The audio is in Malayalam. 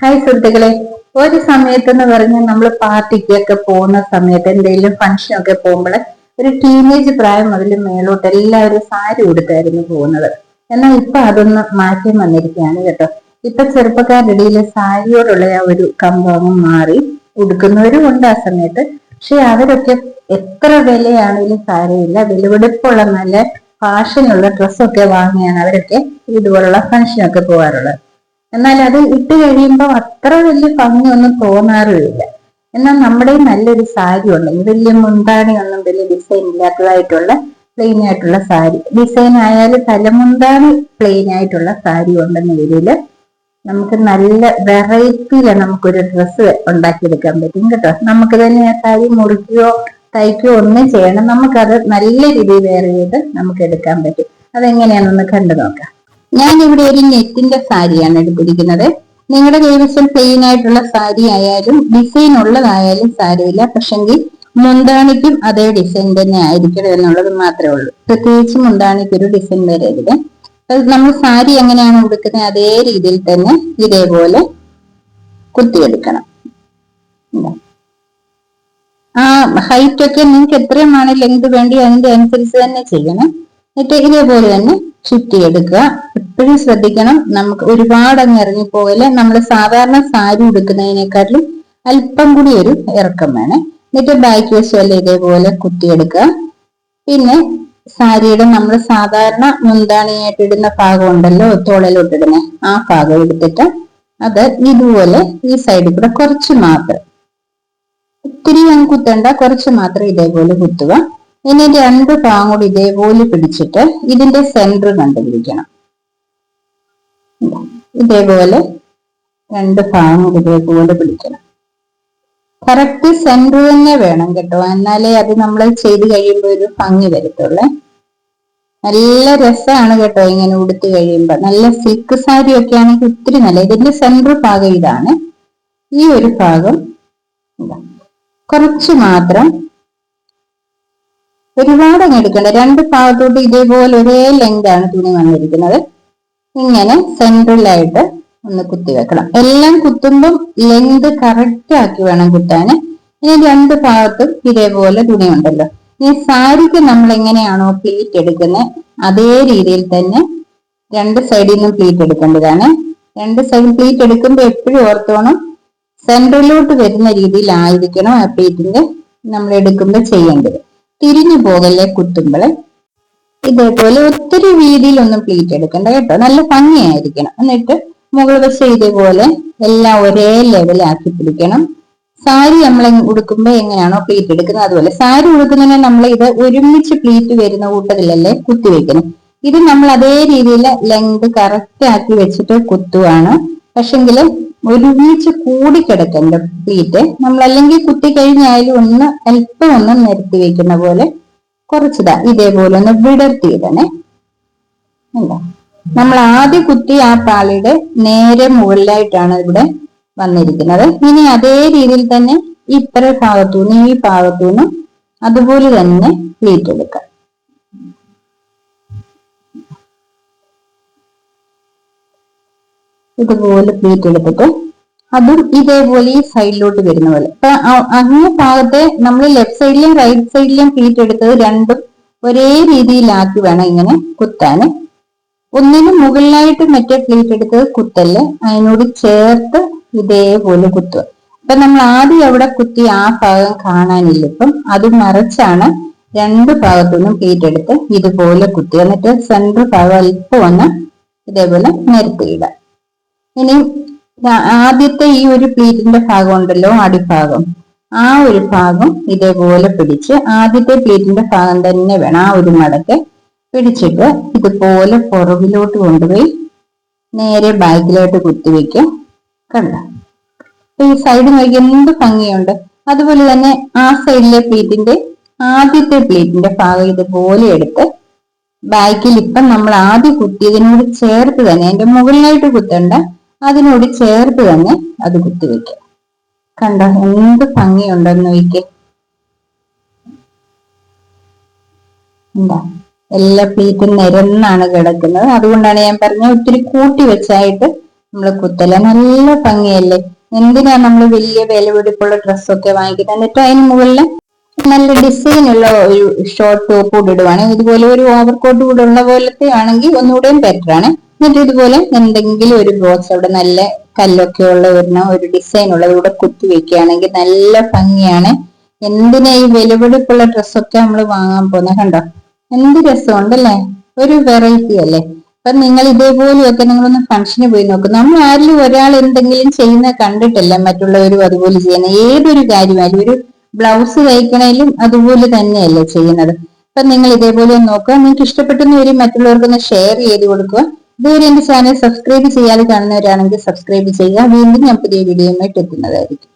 ഹായ് സുഹൃത്തുക്കളെ. ഒരു സമയത്ത് എന്ന് പറഞ്ഞാൽ നമ്മൾ പാർട്ടിക്കൊക്കെ പോകുന്ന സമയത്ത് എന്തെങ്കിലും ഫംഗ്ഷനൊക്കെ പോകുമ്പോൾ ഒരു ടീനേജ് പ്രായം മുതൽ മേലോട്ട് എല്ലാവരും സാരി ഉടുത്തായിരുന്നു പോകുന്നത്. എന്നാൽ ഇപ്പൊ അതൊന്ന് മാറ്റം വന്നിരിക്കുകയാണ് കേട്ടോ. ഇപ്പൊ ചെറുപ്പക്കാരുടെ ഇടയിൽ സാരിയോടുള്ള ആ ഒരു കമ്പോങ്ങും മാറി ഉടുക്കുന്നവരും ഉണ്ട് ആ സമയത്ത്. പക്ഷെ അവരൊക്കെ എത്ര വിലയാണെങ്കിലും സാരമില്ല വിലപിടിപ്പുള്ള നല്ല ഫാഷനുള്ള ഡ്രസ്സൊക്കെ വാങ്ങിയാണ് അവരൊക്കെ ഇതുപോലുള്ള ഫംഗ്ഷനൊക്കെ പോകാറുള്ളത്. എന്നാൽ അത് ഇട്ട് കഴിയുമ്പോൾ അത്ര വലിയ ഭംഗിയൊന്നും തോന്നാറില്ല എന്നാൽ നമ്മുടെ നല്ലൊരു സാരി ഉണ്ടെങ്കിൽ വലിയ മുന്താണി ഒന്നും വലിയ ഡിസൈൻ ഇല്ലാത്തതായിട്ടുള്ള പ്ലെയിൻ ആയിട്ടുള്ള സാരി. ഡിസൈൻ ആയാലും തലമുന്താണി പ്ലെയിൻ ആയിട്ടുള്ള സാരി ഉണ്ടെന്ന രീതിയിൽ നമുക്ക് നല്ല വെറൈറ്റിയിൽ നമുക്കൊരു ഡ്രസ്സ് ഉണ്ടാക്കിയെടുക്കാൻ പറ്റും കേട്ടോ. നമുക്ക് തന്നെ ആ സാരി മുറിക്കുകയോ തയ്ക്കുകയോ ഒന്നും ചെയ്യണം നമുക്കത് നല്ല രീതിയിൽ വേറെ ചെയ്ത് നമുക്ക് എടുക്കാൻ പറ്റും. അതെങ്ങനെയാണെന്ന് കണ്ടു നോക്കാം. ഞാൻ ഇവിടെ ഒരു നെറ്റിന്റെ സാരിയാണ് എടുത്തിരിക്കുന്നത്. നിങ്ങളുടെ കൈവശം പ്ലെയിൻ ആയിട്ടുള്ള സാരി ആയാലും ഡിസൈൻ ഉള്ളതായാലും സാരമില്ല. പക്ഷെങ്കിൽ മുന്താണിക്കും അതേ ഡിസൈൻ തന്നെ ആയിരിക്കണം എന്നുള്ളത് മാത്രമേ ഉള്ളൂ. പ്രത്യേകിച്ച് മുന്താണിക്ക് ഒരു ഡിസൈൻ വരരുത്. നമ്മൾ സാരി എങ്ങനെയാണ് ഉടുക്കുന്നത് അതേ രീതിയിൽ തന്നെ ഇതേപോലെ കുത്തിയെടുക്കണം. ആ ഹൈറ്റ് ഒക്കെ നിങ്ങൾക്ക് എത്രയുമാണ് ലെങ്ത് വേണ്ടി അതിന്റെ അനുസരിച്ച് തന്നെ ചെയ്യണം. എന്നിട്ട് ഇതേപോലെ തന്നെ ചുറ്റിയെടുക്കുക. എപ്പോഴും ശ്രദ്ധിക്കണം നമുക്ക് ഒരുപാട് അങ്ങ് ഇറങ്ങിപ്പോകൽ നമ്മൾ സാധാരണ സാരി ഉടുക്കുന്നതിനെക്കാട്ടിലും അല്പം കൂടി ഒരു ഇറക്കം വേണം. എന്നിട്ട് ബാക്ക് വശമല്ല ഇതേപോലെ കുത്തിയെടുക്കുക. പിന്നെ സാരിയുടെ നമ്മൾ സാധാരണ മുന്താണിയായിട്ട് ഇടുന്ന ഭാഗം ഉണ്ടല്ലോ തോളയിലോട്ടിടുന്ന ആ ഭാഗം എടുത്തിട്ട് അത് ഇതുപോലെ ഈ സൈഡിൽ കൂടെ കുറച്ച് മാത്രം. ഒത്തിരി അങ്ങ് കുത്തണ്ട കുറച്ച് മാത്രം ഇതേപോലെ കുത്തുക. ഇനി രണ്ട് കൂടി ഇതേപോലെ പിടിച്ചിട്ട് ഇതിന്റെ സെന്റർ കണ്ടുപിടിക്കണം. ഇതേപോലെ രണ്ട് ഭാഗം കൂടി ഇതേപോലെ പിടിക്കണം. കറക്റ്റ് സെന്റർ തന്നെ വേണം കേട്ടോ. എന്നാലേ അത് നമ്മൾ ചെയ്ത് കഴിയുമ്പോൾ ഒരു ഭംഗി വരത്തുള്ളേ. നല്ല രസമാണ് കേട്ടോ ഇങ്ങനെ ഉടുത്ത് കഴിയുമ്പോൾ നല്ല സിൽക്ക് സാരി ഒക്കെ ആണെങ്കിൽ ഒത്തിരി നല്ല. ഇതിന്റെ സെന്റർ ഭാഗം ഇതാണ്. ഈ ഒരു ഭാഗം കുറച്ച് മാത്രം ഒരുപാട് അങ്ങ് എടുക്കണ്ട. രണ്ട് ഭാഗത്തോട്ട് ഇതേപോലെ ഒരേ ലെങ്ത് ആണ് തുണി വന്നിരിക്കുന്നത്. ഇങ്ങനെ സെൻട്രലായിട്ട് ഒന്ന് കുത്തി വെക്കണം. എല്ലാം കുത്തുമ്പം ലെങ്ത് കറക്റ്റ് ആക്കി വേണം കുത്താൻ ഇനി രണ്ട് ഭാഗത്തും ഇതേപോലെ തുണി ഉണ്ടല്ലോ. ഈ സാരിക്ക് നമ്മൾ എങ്ങനെയാണോ പ്ലീറ്റ് എടുക്കുന്നത് അതേ രീതിയിൽ തന്നെ രണ്ട് സൈഡിൽ നിന്നും പ്ലീറ്റ് എടുക്കേണ്ടതാണ്. രണ്ട് സൈഡിൽ പ്ലീറ്റ് എടുക്കുമ്പോൾ എപ്പോഴും ഓർത്തോണം സെൻട്രലിലോട്ട് വരുന്ന രീതിയിലായിരിക്കണം ആ പ്ലീറ്റിന്റെ നമ്മൾ എടുക്കുമ്പോൾ ചെയ്യേണ്ടത്. തിരിഞ്ഞു പോകല്ലേ കുത്തുമ്പൾ? ഇതേപോലെ ഒത്തിരി വീതിയിലൊന്നും പ്ലീറ്റ് എടുക്കണ്ട കേട്ടോ. നല്ല ഭംഗിയായിരിക്കണം. എന്നിട്ട് മുകൾ വശം ഇതേപോലെ എല്ലാം ഒരേ ലെവലാക്കി പിടിക്കണം. സാരി നമ്മൾ ഉടുക്കുമ്പോൾ എങ്ങനെയാണോ പ്ലീറ്റ് എടുക്കുന്നത്? അതുപോലെ സാരി ഉടുക്കുന്നതിന് നമ്മൾ ഇത് ഒരുമിച്ച് പ്ലീറ്റ് വരുന്ന കൂട്ടത്തിലല്ലേ കുത്തി വെക്കണം ഇത് നമ്മൾ അതേ രീതിയിൽ ലെങ്ത് കറക്റ്റ് ആക്കി വെച്ചിട്ട് കുത്തുവാണ്. പക്ഷെങ്കിൽ ഒരുമിച്ച് കൂടിക്കിടക്കണ്ട പ്ലീറ്റ് നമ്മൾ അല്ലെങ്കിൽ കുത്തി കഴിഞ്ഞാലും ഒന്ന് അല്പം ഒന്ന് നിരത്തി വെക്കുന്ന പോലെ കുറച്ചിതാ. ഇതേപോലെ ഒന്ന് വിടർത്തിയിടണേ. എന്താ നമ്മൾ ആദ്യം കുത്തി ആ പാളിയുടെ നേരെ മുകളിലായിട്ടാണ് ഇവിടെ വന്നിരിക്കുന്നത്. ഇനി അതേ രീതിയിൽ തന്നെ ഇത്ര ഭാഗത്തുനിന്ന് ഈ ഭാഗത്തുനിന്ന് അതുപോലെ തന്നെ പ്ലീറ്റ് എടുക്കാം. ഇതുപോലെ പ്ലേറ്റ് എടുത്തിട്ട്. അതും ഇതേപോലെ ഈ സൈഡിലോട്ട് വരുന്ന പോലെ. അപ്പൊ ഭാഗത്തെ നമ്മൾ ലെഫ്റ്റ് സൈഡിലെയും റൈറ്റ് സൈഡിലെയും പ്ലീറ്റ് എടുത്തത് രണ്ടും ഒരേ രീതിയിലാക്കി വേണം ഇങ്ങനെ കുത്താന്. ഒന്നിനും മുകളിലായിട്ട് മറ്റേ പ്ലീറ്റ് എടുത്തത് കുത്തൽ അതിനോട് ചേർത്ത് ഇതേപോലെ കുത്തുക. അപ്പൊ നമ്മൾ ആദ്യം എവിടെ കുത്തി ആ ഭാഗം കാണാനില്ല. ഇപ്പം അത് മറിച്ചാണ് രണ്ട് ഭാഗത്തുനിന്നും പ്ലീറ്റ് എടുത്ത് ഇതുപോലെ കുത്തി എന്നിട്ട് സെന്റർ ഭാഗം അല്പം ഒന്ന് ഇതേപോലെ നിരത്തിയിടാം ഇനി ആദ്യത്തെ ഈ ഒരു പ്ലീറ്റിന്റെ ഭാഗം ഉണ്ടല്ലോ അടിഭാഗം. ആ ഒരു ഭാഗം ഇതേപോലെ പിടിച്ച് ആദ്യത്തെ പ്ലീറ്റിന്റെ ഭാഗം തന്നെ വേണം ആ ഒരു മടക്ക് പിടിച്ചിട്ട് ഇതുപോലെ പുറകിലോട്ട് കൊണ്ടുപോയി നേരെ ബാക്കിലോട്ട് കുത്തിവെക്കും കണ്ട? ഈ സൈഡ് നോക്കി എന്ത് ഭംഗിയുണ്ട്? അതുപോലെ തന്നെ ആ സൈഡിലെ പ്ലീറ്റിന്റെ ആദ്യത്തെ പ്ലീറ്റിന്റെ ഭാഗം ഇതുപോലെ എടുത്ത് ബാക്കിൽ ഇപ്പം നമ്മൾ ആദ്യം കുത്തിയതിനോട് ചേർത്ത് തന്നെ അതിന്റെ മുകളിലായിട്ട് കുത്തണ്ട. അതിനോട് ചേർത്ത് തന്നെ അത് കുത്തിവെക്കുക. കണ്ടോ എന്ത് ഭംഗിയുണ്ടെന്ന് നോക്കിക്കേ. എന്താ? എല്ലാ പ്ലീറ്റും നിരന്നാണ് കിടക്കുന്നത്. അതുകൊണ്ടാണ് ഞാൻ പറഞ്ഞത് ഒത്തിരി കൂട്ടി വെച്ചായിട്ട് നമ്മൾ കുത്തല. നല്ല ഭംഗിയല്ലേ? എന്തിനാ നമ്മൾ വലിയ വില വെടിപ്പുള്ള ഡ്രസ്സൊക്കെ വാങ്ങിക്കുന്നത്? എന്നിട്ട് അതിന് മുകളിൽ നല്ല ഡിസൈൻ ഉള്ള ഒരു ഷോർട്ട് ടോപ്പ് കൂടി ഇടുവാണെങ്കിൽ ഇതുപോലെ ഒരു ഓവർകോട്ട് കൂടെ ഉള്ള പോലത്തെ ആണെങ്കിൽ ഒന്നുകൂടെയും ബെറ്റർ ആണ് എന്നിട്ട് ഇതുപോലെ എന്തെങ്കിലും ഒരു ബോക്സ് അവിടെ നല്ല കല്ലൊക്കെ ഉള്ള ഒരെണ്ണം ഒരു ഡിസൈൻ ഉള്ളത് ഇവിടെ കുത്തി വെക്കുകയാണെങ്കിൽ നല്ല ഭംഗിയാണ്. എന്തിനാ ഈ വിലപിടിപ്പുള്ള ഡ്രസ്സൊക്കെ നമ്മൾ വാങ്ങാൻ പോകുന്നത് കണ്ടോ? എന്ത് രസമുണ്ടല്ലേ? ഒരു വെറൈറ്റി അല്ലേ? അപ്പൊ നിങ്ങൾ ഇതേപോലെയൊക്കെ നിങ്ങളൊന്ന് ഫംഗ്ഷന് പോയി നോക്കും. നമ്മൾ ആരിലും ഒരാൾ എന്തെങ്കിലും ചെയ്യുന്ന കണ്ടിട്ടില്ല മറ്റുള്ളവരും അതുപോലെ ചെയ്യുന്ന ഏതൊരു കാര്യമായാലും ഒരു ബ്ലൗസ് തയ്ക്കണേലും അതുപോലെ തന്നെയല്ലേ ചെയ്യുന്നത്. അപ്പൊ നിങ്ങൾ ഇതേപോലെ നോക്കുക. നിങ്ങൾക്ക് ഇഷ്ടപ്പെട്ടെന്ന് വരും. മറ്റുള്ളവർക്കൊന്ന് ഷെയർ ചെയ്ത് കൊടുക്കുക. ഇതുവരെ എന്റെ ചാനൽ സബ്സ്ക്രൈബ് ചെയ്യാതെ കാണുന്നവരാണെങ്കിൽ സബ്സ്ക്രൈബ് ചെയ്യുക. വീണ്ടും ഞാൻ പുതിയ വീഡിയോയുമായിട്ട് എത്തുന്നതായിരിക്കും.